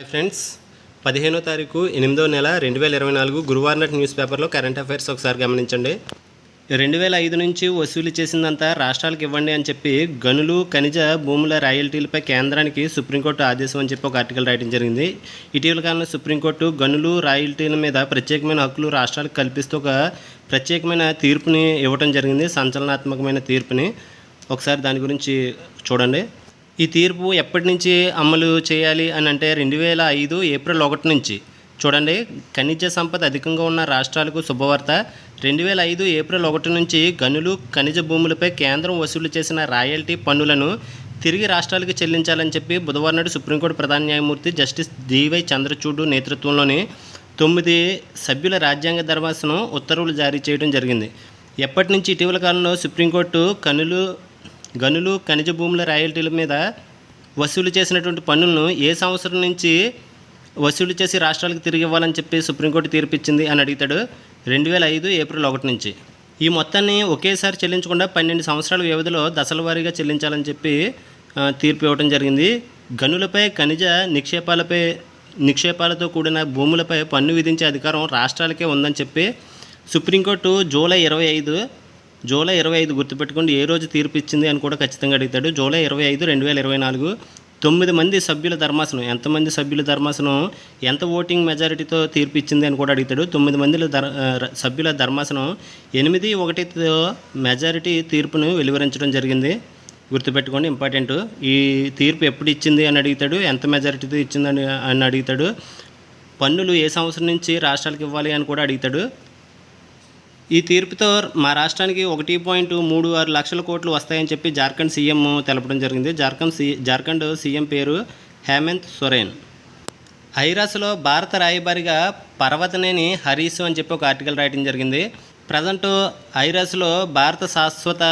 Hi friends పదిహేనో తారీఖు ఎనిమిదో నెల రెండు వేల ఇరవై నాలుగు గురువారం నాటి న్యూస్ పేపర్లో కరెంట్ అఫైర్స్ ఒకసారి గమనించండి. రెండు వేల ఐదు నుంచి వసూలు చేసిందంతా రాష్ట్రాలకు ఇవ్వండి అని చెప్పి గనులు ఖనిజ భూముల రాయల్టీలపై కేంద్రానికి సుప్రీంకోర్టు ఆదేశం అని చెప్పి ఒక ఆర్టికల్ రాయడం జరిగింది. ఇటీవల కాలంలో సుప్రీంకోర్టు గనులు రాయల్టీల మీద ప్రత్యేకమైన హక్కులు రాష్ట్రాలకు కల్పిస్తూ ఒక ప్రత్యేకమైన తీర్పుని ఇవ్వడం జరిగింది సంచలనాత్మకమైన తీర్పుని. ఒకసారి దాని గురించి చూడండి. ఈ తీర్పు ఎప్పటి నుంచి అమలు చేయాలి అని అంటే రెండు వేల ఐదు ఏప్రిల్ ఒకటి నుంచి. చూడండి ఖనిజ సంపద అధికంగా ఉన్న రాష్ట్రాలకు శుభవార్త. రెండు వేల ఐదు ఏప్రిల్ ఒకటి నుంచి గనులు ఖనిజ భూములపై కేంద్రం వసూలు చేసిన రాయల్టీ పన్నులను తిరిగి రాష్ట్రాలకు చెల్లించాలని చెప్పి బుధవారం నాడు సుప్రీంకోర్టు ప్రధాన న్యాయమూర్తి జస్టిస్ డివై చంద్రచూడు నేతృత్వంలోని తొమ్మిది సభ్యుల రాజ్యాంగ ధర్మాసనం ఉత్తర్వులు జారీ చేయడం జరిగింది. ఎప్పటి నుంచి ఇటీవల కాలంలో సుప్రీంకోర్టు కనులు గనులు ఖనిజ భూముల రాయల్టీల మీద వసూలు చేసినటువంటి పన్నులను ఏ సంవత్సరం నుంచి వసూలు చేసి రాష్ట్రాలకు తిరిగి ఇవ్వాలని చెప్పి సుప్రీంకోర్టు తీర్పిచ్చింది అని అడుగుతాడు. రెండు వేల ఐదు ఏప్రిల్ ఒకటి నుంచి. ఈ మొత్తాన్ని ఒకేసారి చెల్లించకుండా పన్నెండు సంవత్సరాల వ్యవధిలో దశల వారీగా చెల్లించాలని చెప్పి తీర్పు ఇవ్వడం జరిగింది. గనులపై ఖనిజ నిక్షేపాలపై నిక్షేపాలతో కూడిన భూములపై పన్ను విధించే అధికారం రాష్ట్రాలకే ఉందని చెప్పి సుప్రీంకోర్టు జూలై ఇరవై ఐదు జూలై ఇరవై ఐదు గుర్తుపెట్టుకోండి ఏ రోజు తీర్పు ఇచ్చింది అని కూడా ఖచ్చితంగా అడుగుతాడు. జూలై ఇరవై ఐదు రెండు వేల ఇరవై నాలుగు తొమ్మిది మంది సభ్యుల ధర్మాసనం ఎంతమంది సభ్యుల ధర్మాసనం ఎంత ఓటింగ్ మెజారిటీతో తీర్పు ఇచ్చింది అని కూడా అడుగుతాడు. తొమ్మిది మంది ధర్ సభ్యుల ధర్మాసనం ఎనిమిది ఒకటితో మెజారిటీ తీర్పును వెలువరించడం జరిగింది. గుర్తుపెట్టుకోండి ఇంపార్టెంట్. ఈ తీర్పు ఎప్పుడు ఇచ్చింది అని అడుగుతాడు ఎంత మెజారిటీతో ఇచ్చిందని అని అడుగుతాడు. పన్నులు ఏ సంవత్సరం నుంచి రాష్ట్రాలకు ఇవ్వాలి అని కూడా అడుగుతాడు. ఈ తీర్పుతో మా రాష్ట్రానికి ఒకటి పాయింట్ మూడు ఆరు లక్షల కోట్లు వస్తాయని చెప్పి జార్ఖండ్ సీఎం తెలపడం జరిగింది. జార్ఖండ్ సీ జార్ఖండ్ సీఎం పేరు హేమంత్ సొరేన్. ఐరాసలో భారత రాయబారిగా పర్వతనేని హరీష్ అని చెప్పి ఒక ఆర్టికల్ రాయడం జరిగింది. ప్రజెంట్ ఐరాసలో భారత శాశ్వత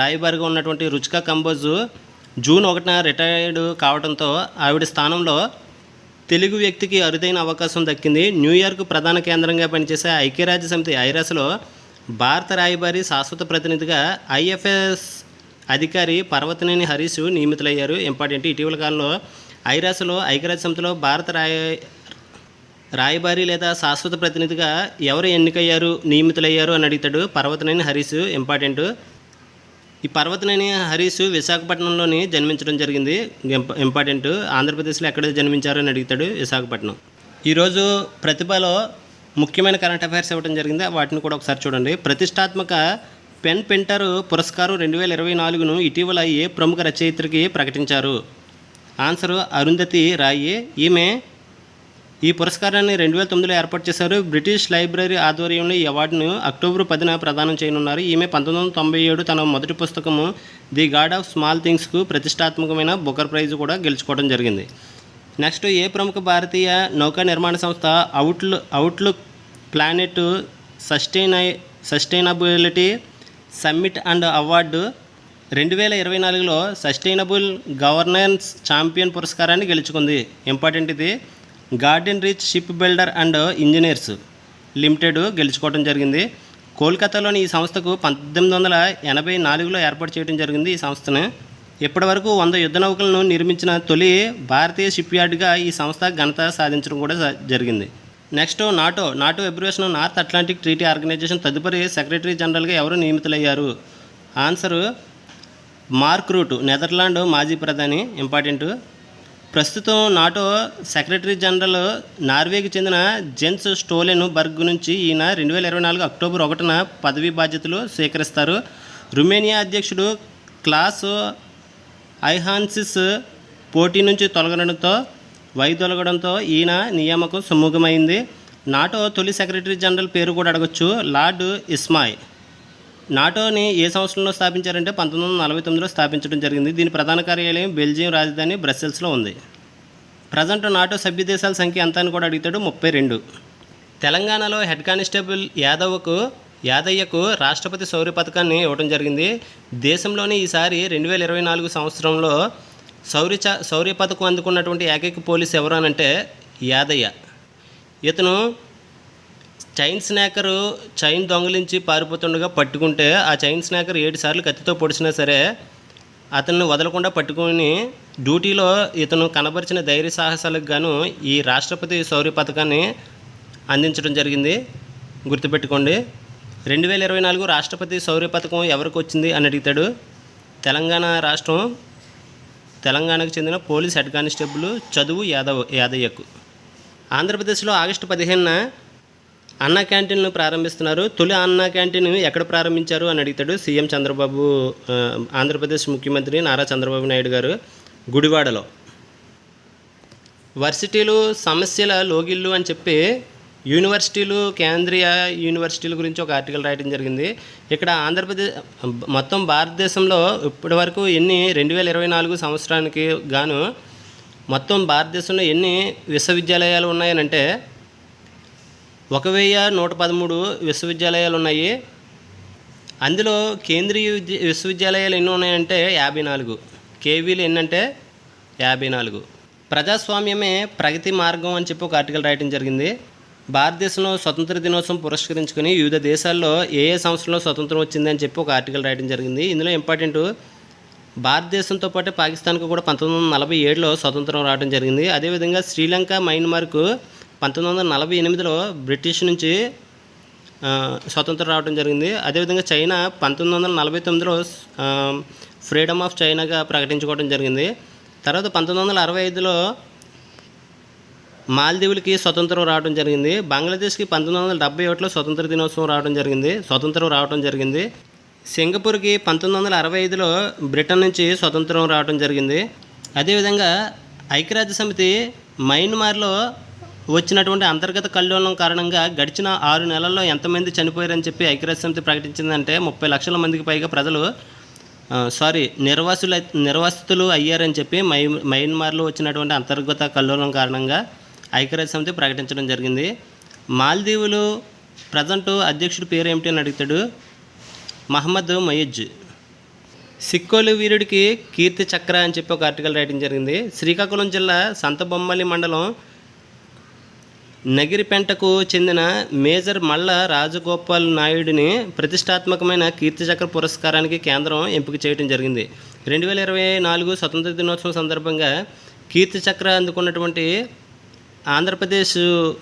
రాయబారిగా ఉన్నటువంటి రుచిక కంబోజు జూన్ ఒకటిన రిటైర్డ్ కావడంతో ఆవిడ స్థానంలో తెలుగు వ్యక్తికి అరుదైన అవకాశం దక్కింది. న్యూయార్క్ ప్రధాన కేంద్రంగా పనిచేసే ఐక్యరాజ్య సమితి ఐరాస్లో భారత రాయబారి శాశ్వత ప్రతినిధిగా ఐఎఫ్ఎస్ అధికారి పర్వతనేని హరీష్ నియమితులయ్యారు. ఇంపార్టెంట్ ఇటీవల కాలంలో ఐరాస్లో ఐక్యరాజ్య సమితిలో భారత రాయ రాయబారి లేదా శాశ్వత ప్రతినిధిగా ఎవరు ఎన్నికయ్యారు నియమితులయ్యారు అని అడుగుతాడు పర్వతనేని హరీష్. ఇంపార్టెంట్ ఈ పర్వతనేని హరీష్ విశాఖపట్నంలోని జన్మించడం జరిగింది. ఇంపార్టెంట్. ఆంధ్రప్రదేశ్లో ఎక్కడ జన్మించారు అని అడుగుతాడు విశాఖపట్నం. ఈరోజు ప్రతిభలో ముఖ్యమైన కరెంట్ అఫైర్స్ ఇవ్వడం జరిగింది. వాటిని కూడా ఒకసారి చూడండి. ప్రతిష్టాత్మక పెన్ పెంటర్ పురస్కారం రెండు వేల ఇరవై నాలుగును ఇటీవల ఏ ప్రముఖ రచయిత్రికి ప్రకటించారు? ఆన్సర్ అరుంధతి రాయి. ఈమె ఈ పురస్కారాన్ని రెండు వేల తొమ్మిదిలో ఏర్పాటు చేశారు. బ్రిటిష్ లైబ్రరీ ఆధ్వర్యంలో ఈ అవార్డును అక్టోబర్ పదిన ప్రదానం చేయనున్నారు. ఈమె పంతొమ్మిది వందల తొంభై ఏడు తన మొదటి పుస్తకము ది గాడ్ ఆఫ్ స్మాల్ థింగ్స్కు ప్రతిష్టాత్మకమైన బుకర్ ప్రైజ్ కూడా గెలుచుకోవడం జరిగింది. నెక్స్ట్ ఏ ప్రముఖ భారతీయ నౌకా నిర్మాణ సంస్థ అవుట్లు అవుట్లుక్ ప్లానెట్ సస్టైనై సస్టైనబిలిటీ సమ్మిట్ అండ్ అవార్డు రెండు వేల ఇరవై నాలుగులో సస్టైనబుల్ గవర్నెన్స్ ఛాంపియన్ పురస్కారాన్ని గెలుచుకుంది. ఇంపార్టెంట్ ఇది. Garden reach ship builder and engineers limited గెలుచుకోవడం జరిగింది. కోల్కతాలోని ఈ సంస్థకు పంతొమ్మిది వందల ఎనభై నాలుగులో ఏర్పాటు చేయడం జరిగింది ఈ సంస్థను. ఇప్పటివరకు వంద యుద్ధ నౌకలను నిర్మించిన తొలి భారతీయ షిప్ యార్డ్గా ఈ సంస్థ ఘనత సాధించడం కూడా జరిగింది. Next NATO NATO abbreviation North Atlantic Treaty Organisation తదుపరి సెక్రటరీ జనరల్గా ఎవరు నియమితులయ్యారు? ఆన్సరు మార్క్ రూట్ నెదర్లాండ్ మాజీ ప్రధాని ఇంపార్టెంట్. ప్రస్తుతం నాటో సెక్రటరీ జనరల్ నార్వేకి చెందిన జెన్స్ స్టోలెన్ బర్గ్ నుంచి ఈయన రెండు వేల ఇరవై నాలుగు అక్టోబర్ ఒకటిన పదవీ బాధ్యతలు స్వీకరిస్తారు. రుమేనియా అధ్యక్షుడు క్లాస్ ఐహాన్సిస్ పోటీ నుంచి తొలగడంతో వైదొలగడంతో ఈయన నియామకం సుముఖమైంది. నాటో తొలి సెక్రటరీ జనరల్ పేరు కూడా అడగొచ్చు లార్డ్ ఇస్మాయ్ నాటోని ఏ సంవత్సరంలో స్థాపించారంటే పంతొమ్మిది వందల నలభై తొమ్మిదిలో స్థాపించడం జరిగింది. దీని ప్రధాన కార్యాలయం బెల్జియం రాజధాని బ్రసెల్స్లో ఉంది. ప్రజెంట్ నాటో సభ్య దేశాల సంఖ్య ఎంత అని కూడా అడుగుతాడు ముప్పై రెండు. తెలంగాణలో హెడ్ కానిస్టేబుల్ యాదవ్కు యాదయ్యకు రాష్ట్రపతి శౌర్య పథకాన్ని ఇవ్వడం జరిగింది. దేశంలోని ఈసారి రెండు వేల ఇరవై నాలుగు సంవత్సరంలో శౌర్య చ శౌర్య పథకం అందుకున్నటువంటి ఏకైక పోలీస్ ఎవరు అనంటే అంటే యాదయ్య. ఇతను చైన్ స్నాకర్ చైన్ దొంగలించి పారిపోతుండగా పట్టుకుంటే ఆ చైన్ స్నాకర్ ఏడు సార్లు కత్తితో పొడిచినా సరే అతన్ని వదలకుండా పట్టుకొని డ్యూటీలో ఇతను కనబరిచిన ధైర్య సాహసాలకు గాను ఈ రాష్ట్రపతి శౌర్య పథకాన్ని అందించడం జరిగింది. గుర్తుపెట్టుకోండి రెండు వేల ఇరవై నాలుగు రాష్ట్రపతి శౌర్య పథకం ఎవరికి వచ్చింది అని అడుగుతాడు. తెలంగాణ రాష్ట్రం తెలంగాణకు చెందిన పోలీస్ హెడ్ కానిస్టేబుల్ చదువు యాదవ్ యాదయ్యకు. ఆంధ్రప్రదేశ్లో ఆగస్టు పదిహేనున అన్నా క్యాంటీన్ను ప్రారంభిస్తున్నారు. తొలి అన్నా క్యాంటీన్ ఎక్కడ ప్రారంభించారు అని అడుగుతాడు సీఎం చంద్రబాబు ఆంధ్రప్రదేశ్ ముఖ్యమంత్రి నారా చంద్రబాబు నాయుడు గారు గుడివాడలో. వర్సిటీలు సమస్యల లోగిళ్ళు అని చెప్పి యూనివర్సిటీలు కేంద్రీయ యూనివర్సిటీల గురించి ఒక ఆర్టికల్ రాయడం జరిగింది. ఇక్కడ ఆంధ్రప్రదేశ్ మొత్తం భారతదేశంలో ఇప్పటి వరకు ఎన్ని రెండు వేల ఇరవై నాలుగు సంవత్సరానికి గాను మొత్తం భారతదేశంలో ఎన్ని విశ్వవిద్యాలయాలు ఉన్నాయనంటే ఒక వెయ్యి నూట పదమూడు విశ్వవిద్యాలయాలు ఉన్నాయి. అందులో కేంద్రీయ విద్య విశ్వవిద్యాలయాలు ఎన్ని ఉన్నాయంటే యాభై నాలుగు. కేవీలు ఎన్నంటే యాభై నాలుగు. ప్రజాస్వామ్యమే ప్రగతి మార్గం అని చెప్పి ఒక ఆర్టికల్ రాయడం జరిగింది. భారతదేశంలో స్వతంత్ర దినోత్సవం పురస్కరించుకుని వివిధ దేశాల్లో ఏ ఏ సంవత్సరంలో స్వతంత్రం వచ్చిందని చెప్పి ఒక ఆర్టికల్ రాయడం జరిగింది. ఇందులో ఇంపార్టెంట్ భారతదేశంతో పాటు పాకిస్తాన్కు కూడా పంతొమ్మిది వందల నలభై ఏడులో స్వతంత్రం రావడం జరిగింది. అదేవిధంగా శ్రీలంక మయన్మార్కు పంతొమ్మిది వందల నలభై ఎనిమిదిలో బ్రిటిష్ నుంచి స్వతంత్రం రావడం జరిగింది. అదేవిధంగా చైనా పంతొమ్మిది వందల నలభై తొమ్మిదిలో ఫ్రీడమ్ ఆఫ్ చైనాగా ప్రకటించుకోవడం జరిగింది. తర్వాత పంతొమ్మిది వందల అరవై ఐదులో మాల్దీవులకి స్వతంత్రం రావడం జరిగింది. బంగ్లాదేశ్కి పంతొమ్మిది వందల డెబ్బై ఒకటిలో స్వతంత్ర దినోత్సవం రావడం జరిగింది. స్వతంత్రం రావడం జరిగింది. సింగపూర్కి పంతొమ్మిది వందల అరవై ఐదులో బ్రిటన్ నుంచి స్వతంత్రం రావడం జరిగింది. అదేవిధంగా ఐక్యరాజ్య సమితి మయన్మార్లో వచ్చినటువంటి అంతర్గత కల్లోలం కారణంగా గడిచిన ఆరు నెలల్లో ఎంతమంది చనిపోయారని చెప్పి ఐక్యరాజ్య సమితి ప్రకటించిందంటే ముప్పై లక్షల మందికి పైగా ప్రజలు సారీ నిర్వాసులు నిర్వాసితులు అయ్యారని చెప్పి మై మయన్మార్లో వచ్చినటువంటి అంతర్గత కల్లోలం కారణంగా ఐక్యరాజ్య సమితి ప్రకటించడం జరిగింది. మాల్దీవులు ప్రజెంట్ అధ్యక్షుడి పేరు ఏమిటి అని అడుగుతాడు? మహమ్మద్ మయుజ్. సిక్కోలు వీరుడికి కీర్తి చక్ర అని చెప్పి ఒక ఆర్టికల్ రాయడం జరిగింది. శ్రీకాకుళం జిల్లా సంతబొమ్మలి మండలం నగిరిపెంటకు చెందిన మేజర్ మల్ల రాజగోపాల్ నాయుడిని ప్రతిష్టాత్మకమైన కీర్తిచక్ర పురస్కారానికి కేంద్రం ఎంపిక చేయడం జరిగింది. రెండు వేల ఇరవై నాలుగు స్వతంత్ర దినోత్సవం సందర్భంగా కీర్తిచక్ర అందుకున్నటువంటి ఆంధ్రప్రదేశ్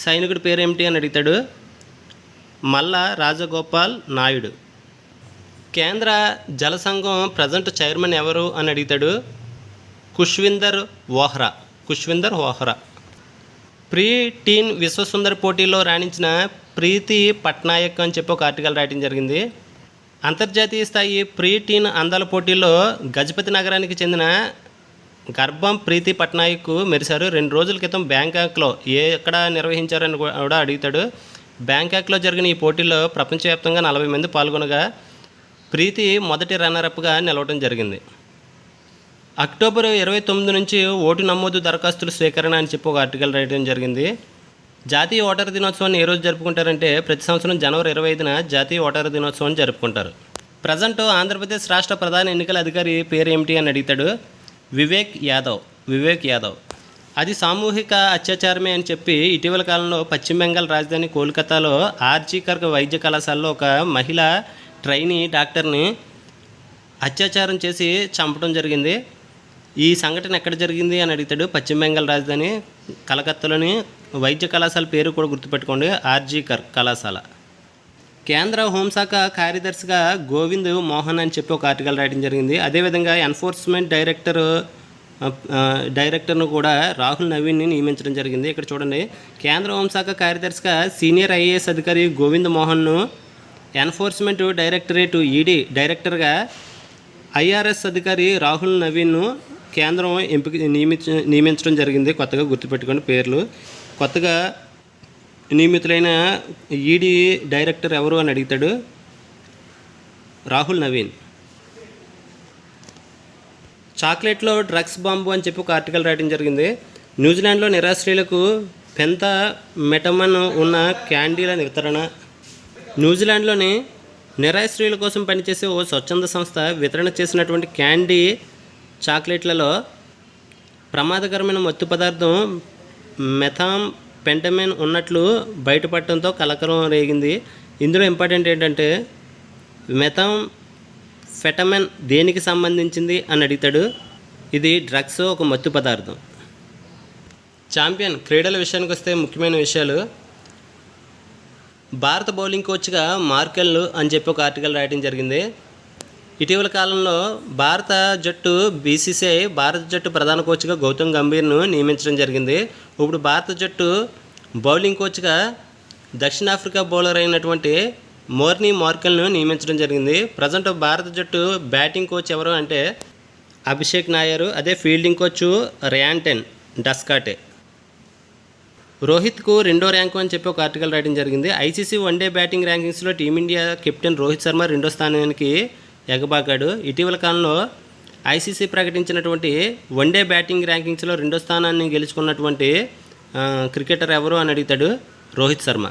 సైనికుడి పేరు ఏమిటి అని అడుగుతాడు మల్ల రాజగోపాల్ నాయుడు. కేంద్ర జల సంఘం ప్రజెంట్ చైర్మన్ ఎవరు అని అడుగుతాడు కుష్విందర్ వోహ్రా. కుష్విందర్ వోహ్రా. ప్రీ టీన్ విశ్వసుందర్ పోటీలో రాణించిన ప్రీతి పట్నాయక్ అని చెప్పి ఒక ఆర్టికల్ రాయడం జరిగింది. అంతర్జాతీయ స్థాయి ప్రీ టీన్ అందాల పోటీల్లో గజపతి నగరానికి చెందిన గర్భం ప్రీతి పట్నాయక్ మెరిశారు. రెండు రోజుల క్రితం బ్యాంకాక్లో ఏ ఎక్కడ నిర్వహించారని కూడా అడుగుతాడు. బ్యాంకాక్లో జరిగిన ఈ పోటీలో ప్రపంచవ్యాప్తంగా నలభై మంది పాల్గొనగా ప్రీతి మొదటి రన్నరప్గా నిలవడం జరిగింది. అక్టోబర్ ఇరవై తొమ్మిది నుంచి ఓటు నమోదు దరఖాస్తుల స్వీకరణ అని చెప్పి ఒక ఆర్టికల్ రాయడం జరిగింది. జాతీయ ఓటర్ దినోత్సవాన్ని ఏ రోజు జరుపుకుంటారంటే ప్రతి సంవత్సరం జనవరి ఇరవై ఐదున జాతీయ ఓటర్ దినోత్సవాన్ని జరుపుకుంటారు. ప్రజెంట్ ఆంధ్రప్రదేశ్ రాష్ట్ర ప్రధాన ఎన్నికల అధికారి పేరు ఏమిటి అని అడిగితాడు వివేక్ యాదవ్. వివేక్ యాదవ్. అది సామూహిక అత్యాచారమే అని చెప్పి ఇటీవల కాలంలో పశ్చిమ బెంగాల్ రాజధాని కోల్కతాలో ఆర్జీకర్ వైద్య కళాశాలలో ఒక మహిళ ట్రైనీ డాక్టర్ని అత్యాచారం చేసి చంపడం జరిగింది. ఈ సంఘటన ఎక్కడ జరిగింది అని అడుగుతాడు పశ్చిమ బెంగాల్ రాజధాని కలకత్తాలోని వైద్య కళాశాల పేరు కూడా గుర్తుపెట్టుకోండి ఆర్జీకర్ కళాశాల. కేంద్ర హోంశాఖ కార్యదర్శిగా గోవింద్ మోహన్ అని చెప్పి ఒక ఆర్టికల్ రాయడం జరిగింది. అదేవిధంగా ఎన్ఫోర్స్మెంట్ డైరెక్టర్ డైరెక్టర్ను కూడా రాహుల్ నవీన్ని నియమించడం జరిగింది. ఇక్కడ చూడండి కేంద్ర హోంశాఖ కార్యదర్శిగా సీనియర్ ఐఏఎస్ అధికారి గోవింద్ మోహన్ను ఎన్ఫోర్స్మెంట్ డైరెక్టరేట్ ఈడీ డైరెక్టర్గా ఐఆర్ఎస్ అధికారి రాహుల్ నవీన్ను కేంద్రం ఎంపిక నియమించ నియమించడం జరిగింది కొత్తగా గుర్తుపెట్టుకోండి పేర్లు. కొత్తగా నియమితులైన ఈడీ డైరెక్టర్ ఎవరు అని అడుగుతాడు? రాహుల్ నవీన్. చాక్లెట్లో డ్రగ్స్ బాంబు అని చెప్పి ఒక ఆర్టికల్ రాయడం జరిగింది. న్యూజిలాండ్లో నిరాశ్రయులకు పెంత మెటమన్ ఉన్న క్యాండీల వితరణ. న్యూజిలాండ్లోని నిరాశ్రయుల కోసం పనిచేసే ఓ స్వచ్ఛంద సంస్థ వితరణ చేసినటువంటి క్యాండీ చాక్లెట్లలో ప్రమాదకరమైన మత్తు పదార్థం మెథామ్ పెంటమెన్ ఉన్నట్లు బయటపడటంతో కలకలం రేగింది. ఇందులో ఇంపార్టెంట్ ఏంటంటే మెథామ్ ఫెటమెన్ దేనికి సంబంధించింది అని అడుగుతాడు. ఇది డ్రగ్స్ ఒక మత్తు పదార్థం. ఛాంపియన్ క్రీడల విషయానికి వస్తే ముఖ్యమైన విషయాలు. భారత బౌలింగ్ కోచ్గా మార్కెల్ అని చెప్పి ఒక ఆర్టికల్ రాయడం జరిగింది. ఇటీవల కాలంలో భారత జట్టు బీసీసీఐ భారత జట్టు ప్రధాన కోచ్గా గౌతమ్ గంభీర్ను నియమించడం జరిగింది. ఇప్పుడు భారత జట్టు బౌలింగ్ కోచ్గా దక్షిణాఫ్రికా బౌలర్ అయినటువంటి మోర్నీ మార్కెల్ను నియమించడం జరిగింది. ప్రజెంట్ భారత జట్టు బ్యాటింగ్ కోచ్ ఎవరు అంటే అభిషేక్ నాయర్ అదే ఫీల్డింగ్ కోచ్ ర్యాంటెన్ డస్కాటే. రోహిత్కు రెండో ర్యాంకు అని చెప్పి ఒక ఆర్టికల్ రాయడం జరిగింది. ICC one day batting ర్యాంకింగ్స్లో team India captain Rohit Sharma రెండో స్థానానికి ఎగబాకాడు ఇటీవల కాలంలో ఐసీసీ ప్రకటించినటువంటి వన్డే బ్యాటింగ్ ర్యాంకింగ్స్లో రెండో స్థానాన్ని గెలుచుకున్నటువంటి క్రికెటర్ ఎవరు అని అడుగుతాడు రోహిత్ శర్మ.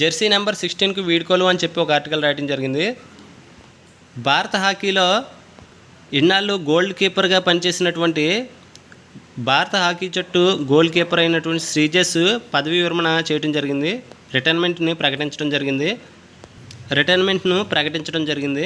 జెర్సీ నెంబర్ సిక్స్టీన్కు వీడ్కోలు అని చెప్పి ఒక ఆర్టికల్ రాయడం జరిగింది. భారత హాకీలో ఇన్నాళ్ళు గోల్డ్ కీపర్గా పనిచేసినటువంటి భారత హాకీ జట్టు గోల్ కీపర్ అయినటువంటి శ్రీజస్ పదవీ విరమణ చేయడం జరిగింది. రిటైర్మెంట్ని ప్రకటించడం జరిగింది. రిటైర్మెంట్ను ప్రకటించడం జరిగింది.